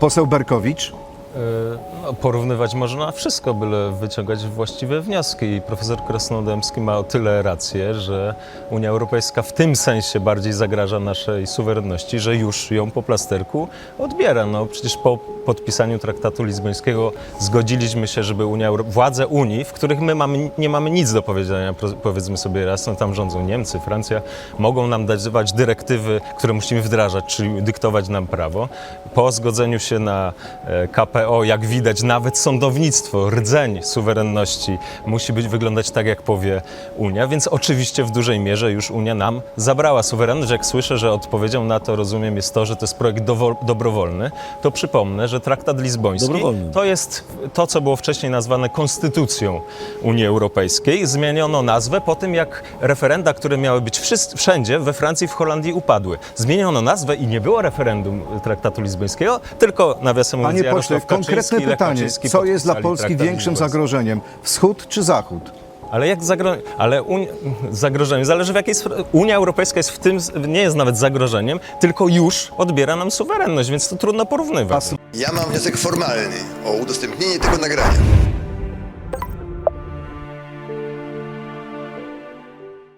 poseł Berkowicz? E, No, porównywać można wszystko, byle wyciągać właściwe wnioski. I profesor Krasnodębski ma o tyle rację, że Unia Europejska w tym sensie bardziej zagraża naszej suwerenności, że już ją po plasterku odbiera. No, przecież po podpisaniu traktatu lizbońskiego zgodziliśmy się, żeby Unia, Euro- władze Unii, w których my mamy, nie mamy nic do powiedzenia, powiedzmy sobie jasno, tam rządzą Niemcy, Francja, mogą nam dawać dyrektywy, które musimy wdrażać, czyli dyktować nam prawo. Po zgodzeniu się na e, KPO, jak widać, nawet sądownictwo, rdzeń suwerenności musi być wyglądać tak, jak powie Unia, więc oczywiście w dużej mierze już Unia nam zabrała suwerenność. Jak słyszę, że odpowiedzią na to, rozumiem, jest to, że to jest projekt dobrowolny, to przypomnę, że traktat lizboński to jest to, co było wcześniej nazwane konstytucją Unii Europejskiej. Zmieniono nazwę po tym, jak referenda, które miały być wszędzie, we Francji, w Holandii upadły. Zmieniono nazwę i nie było referendum traktatu lizbońskiego, tylko nawiasem mówiąc Panie pośle, Konkretne Kaczyński i Lech pytanie. Kaczyński Co jest dla podpisali Polski traktat większym lizboński. zagrożeniem? Wschód czy Zachód? Ale jak zagro... Ale Uni... zagrożeniem zależy w jakiej sfer- Unia Europejska jest w tym, nie jest nawet zagrożeniem, tylko już odbiera nam suwerenność, więc to trudno porównywać. Ja mam wniosek formalny o udostępnienie tego nagrania.